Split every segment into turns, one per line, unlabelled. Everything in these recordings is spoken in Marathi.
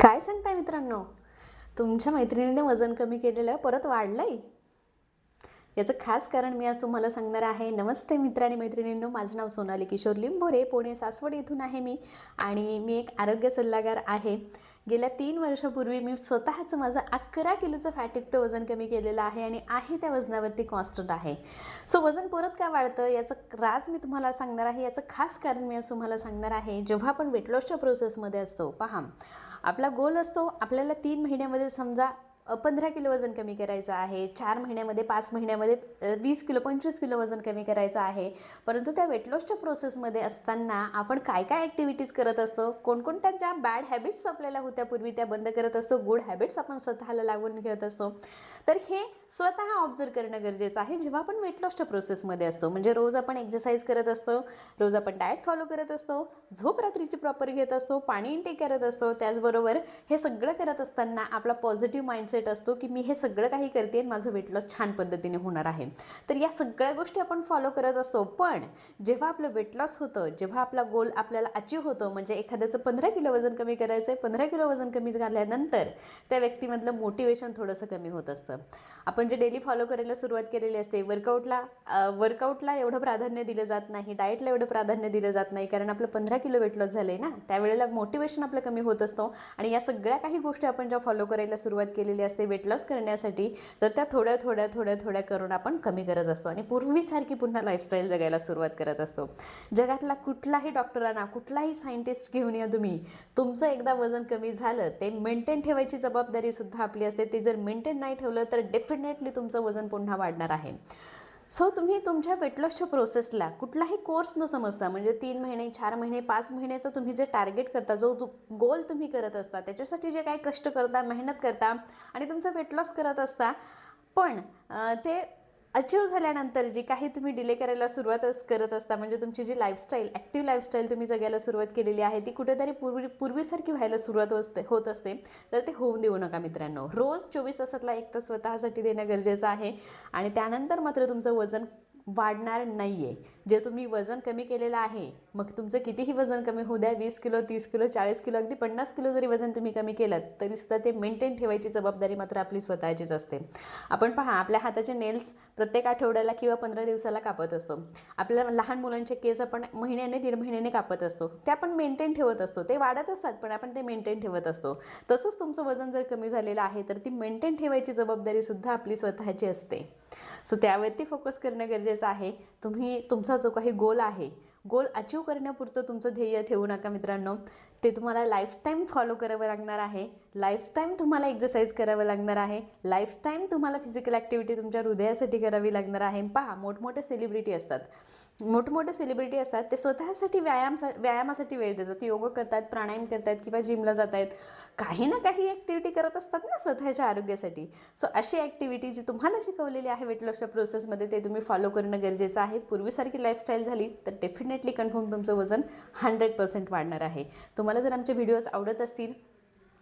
काय सांगताय मित्रांनो? तुमच्या मैत्रिणीने वजन कमी केलेलं परत वाढलंय? याचं खास कारण मी आज तुम्हाला सांगणार आहे. नमस्ते मित्र आणि मैत्रिणींनो माझं नाव सोनाली किशोर लिंबोरे पुणे सासवड इथून आहे मी आणि मी एक आरोग्य सल्लागार आहे. गेल्या तीन वर्षापूर्वी मी स्वतःचं माझं अकरा किलोचं फॅटयुक्त वजन कमी केलेलं आहे आणि आहे त्या वजनावरती कॉन्स्टंट आहे. सो वजन परत का वाढतं याचं राज मी तुम्हाला सांगणार आहे. याचं खास कारण मी आज तुम्हाला सांगणार आहे जेव्हा आपण वेट लॉसच्या प्रोसेसमध्ये असतो पहा. आपला गोल असतो आपल्याला तीन महिन्यामध्ये समजा पंधरा किलो वजन कमी करायचं आहे. चार महिन्यामध्ये पाच महिन्यामध्ये वीस किलो पंचवीस किलो वजन कमी करायचं आहे. परंतु त्या वेट लॉसच्या प्रोसेसमध्ये असताना आपण काय काय ॲक्टिव्हिटीज करत असतो? कोणकोणत्या ज्या बॅड हॅबिट्स आपल्याला होत्या पूर्वी त्या बंद करत असतो? गुड हॅबिट्स आपण स्वतःला लागून घेत असतो. तर हे स्वतः ऑब्झर्व करणं गरजेचं आहे. जेव्हा आपण वेट लॉसच्या प्रोसेसमध्ये असतो म्हणजे रोज आपण एक्सरसाइज करत असतो रोज आपण डाएट फॉलो करत असतो झोप रात्रीची प्रॉपर घेत असतो पाणी इनटेक करत असतो त्याचबरोबर हे सगळं करत असताना आपला पॉझिटिव्ह माइंड माइंडसेट असतो की मी हे सगळं काही करते आणि माझं वेट लॉस छान पद्धतीने होणार आहे. तर या सगळ्या गोष्टी आपण फॉलो करत असतो. पण जेव्हा आपलं वेट लॉस होतं जेव्हा आपला गोल आपल्याला अचीव होतो म्हणजे एखाद्याचं पंधरा किलो वजन कमी करायचं आहे पंधरा किलो वजन कमी झाल्यानंतर त्या व्यक्तीमधलं मोटिवेशन थोडंसं कमी होत असतं. आपण जे डेली फॉलो करायला सुरुवात केलेली असते वर्कआउटला वर्कआउटला एवढं प्राधान्य दिलं जात नाही डाएटला एवढं प्राधान्य दिलं जात नाही कारण आपलं पंधरा किलो वेट लॉस झालं आहे ना त्यावेळेला मोटिवेशन आपलं कमी होत असतो. आणि या सगळ्या काही गोष्टी आपण ज्या फॉलो करायला सुरुवात केलेली असते वेट लॉस करण्यासाठी तर त्या थोड्या थोड्या थोड्या थोड्या करून आपण कमी करत असतो. आणि पूर्वीसारखी पुन्हा लाईफस्टाईल जगायला सुरुवात करत असतो. जगातला कुठलाही डॉक्टरांना कुठलाही सायंटिस्ट घेऊन या तुम्ही. तुमचं एकदा वजन कमी झालं ते मेंटेन ठेवायची जबाबदारी सुद्धा आपली असते. ते जर मेंटेन नाही ठेवलं तर डेफिनेटली तुमचं वजन पुन्हा वाढणार आहे. सो तुम्ही तुमच्या वेटलॉसच्या प्रोसेसला कुठलाही कोर्स न समजता म्हणजे तीन महिने चार महिने पाच महिन्याचं तुम्ही जे टार्गेट करता जो गोल तुम्ही करत असता त्याच्यासाठी जे काही कष्ट करता मेहनत करता आणि तुमचा वेटलॉस करत असता पण ते अचीव झाल्यानंतर जी काही तुम्ही डिले करायला सुरुवात करत असता म्हणजे तुमची जी लाईफस्टाईल ॲक्टिव्ह लाईफस्टाईल तुम्ही जगायला सुरुवात केलेली आहे ती कुठेतरी पूर्वी पूर्वीसारखी व्हायला सुरुवात असते होत असते तर ते होऊन देऊ नका मित्रांनो. रोज चोवीस तासातला एक तास स्वतःसाठी देणं गरजेचं आहे आणि त्यानंतर मात्र तुमचं वजन वाढणार नाही आहे जे तुम्ही वजन कमी केलेलं आहे मग तुमचं कितीही वजन कमी होऊ द्या वीस किलो तीस किलो चाळीस किलो अगदी पन्नास किलो जरी वजन तुम्ही कमी केलं तरीसुद्धा ते मेंटेन ठेवायची जबाबदारी मात्र आपली स्वतःचीच असते. आपण पहा आपल्या हाताचे नेल्स प्रत्येक आठवड्याला किंवा पंधरा दिवसाला कापत असतो. आपल्या लहान मुलांचे केस आपण महिन्याने दीड महिन्याने कापत असतो. ते आपण मेंटेन ठेवत असतो. ते वाढत असतात पण आपण ते मेंटेन ठेवत असतो. तसंच तुमचं वजन जर कमी झालेलं आहे तर ती मेंटेन ठेवायची जबाबदारी सुद्धा आपली स्वतःची असते. सो त्यावरती फोकस करणं गरजेचं आहे. तुम्ही तुमचा जो काही गोल आहे गोल अचीव करण्यापुरतं तुमचं ध्येय ठेवू नका मित्रांनो. ते तुम्हाला लाईफटाईम फॉलो करावं लागणार आहे. लाईफटाईम तुम्हाला एक्सरसाइज करावं लागणार आहे. लाईफटाईम तुम्हाला फिजिकल ॲक्टिव्हिटी तुमच्या हृदयासाठी करावी लागणार आहे. पहा मोठमोठे सेलिब्रिटी असतात. मोठमोठे सेलिब्रिटी असतात ते स्वतःसाठी व्यायाम व्यायामासाठी वेळ देतात. योग करतात प्राणायाम करतात किंवा जिमला जात आहेत काही ना काही ॲक्टिव्हिटी करत असतात ना स्वतःच्या आरोग्यासाठी. सो अशी ॲक्टिव्हिटी जी तुम्हाला शिकवलेली आहे वेट लॉसच्या प्रोसेसमध्ये ते तुम्ही फॉलो करणं गरजेचं आहे. पूर्वीसारखी लाईफस्टाईल झाली तर डेफिनेटली कन्फर्म तुमचं वजन हंड्रेड पर्सेंट वाढणार आहे. तुम्हाला जर आमचे व्हिडिओज आवडत असतील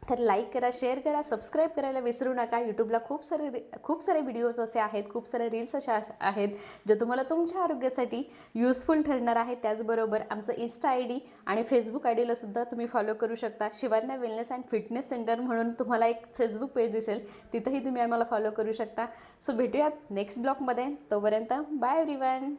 तर लाईक करा शेअर करा सबस्क्राईब करायला विसरू नका. यूट्यूबला खूप सारे खूप सारे व्हिडिओज असे आहेत खूप सारे रील्स अशा आहेत जे तुम्हाला तुमच्या आरोग्यासाठी युजफुल ठरणार आहेत. त्याचबरोबर आमचं इन्स्टा आय डी आणि फेसबुक आय डीला सुद्धा तुम्ही फॉलो करू शकता. Shivanya wellness and fitness centre म्हणून तुम्हाला एक फेसबुक पेज दिसेल. तिथंही तुम्ही आम्हाला फॉलो करू शकता. सो भेटूयात नेक्स्ट ब्लॉगमध्ये तोपर्यंत बाय एव्हरीवन